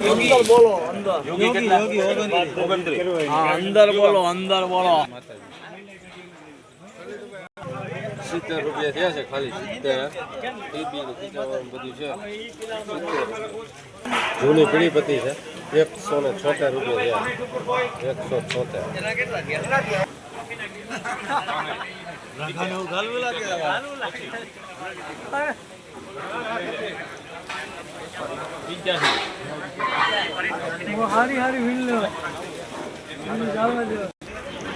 અંદર બોલો અંદર. બોલો અંદર બોલો. સિત્તેર રૂપિયા થયા છે ખાલી સિત્તેર. બધું છે. જૂની પીડીપતિ છે. એકસો ને છોતેર રૂપિયા થયા. એકસો છોતેર. હારી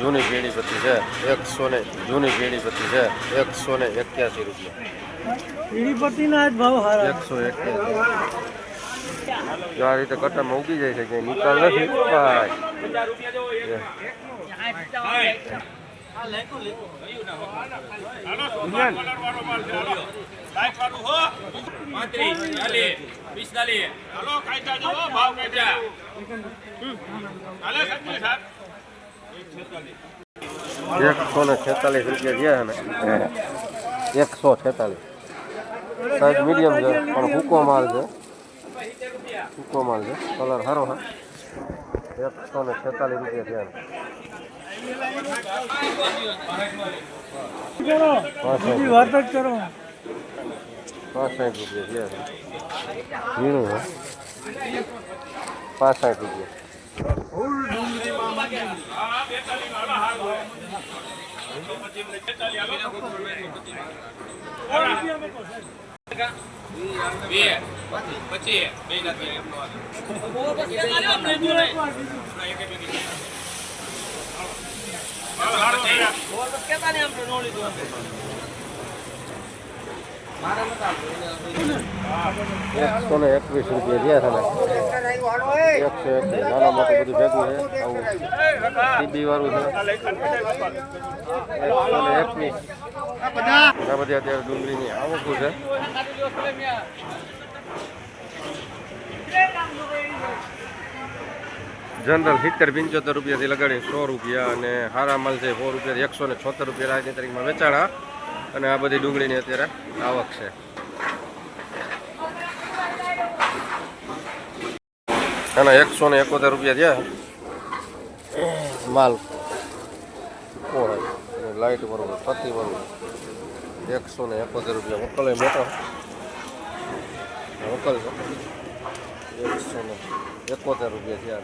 જૂની પીડીપતિ છે એકસો ને જૂની પીડીપતિ છે એકસો ને એક્યાસી રૂપિયા. પીડીપતિ જ ભાવ હારા. એકસો એક્યાસી. જો આ રીતે કટ્ટામાં ઉગી જાય છે ક્યાંય નિકાલ નથી. ભાઈ. એકસો ને છેતાલીસ રૂપિયા ગયા ને. એકસો છેતાલીસ. સાઈઝ મીડિયમ છે પણ ભૂકો માલ છે. ભૂકો માલ છે. કલર સારો હા એકસો ને છેતાલીસ રૂપિયા થયા કરો બીજી વાત જ કરો. પાસઠ રૂપિયા ઝીણું હે. પાસઠ રૂપિયા. એકસો ને એકવીસ રૂપિયા થયા થાય એકસો એકવીસ, નાના મોટું બધું ભેગું છે. આવું ટીબી વાળું છે. એકસો ને એકવીસ. ઘણા બધી અત્યારે ડુંગળીની આવકું છે. જનરલ સિત્તેર, પંચોતેર રૂપિયાથી લગાડી સો રૂપિયા અને હારા માલ છે સો રૂપિયા એકસો ને છોતેર રૂપિયા આજની તારીખમાં વેચાણા. અને આ બધી ડુંગળીની અત્યારે આવક છે. અને એકસો ને એકોતેર રૂપિયા છે માલ. કોણ લાઇટ બરોબર, છત્રી બરોબર. એકસો ને એકોતેર રૂપિયા. મોકલે મોટો. વકલ એકસો ને એકોતેર રૂપિયા થયા.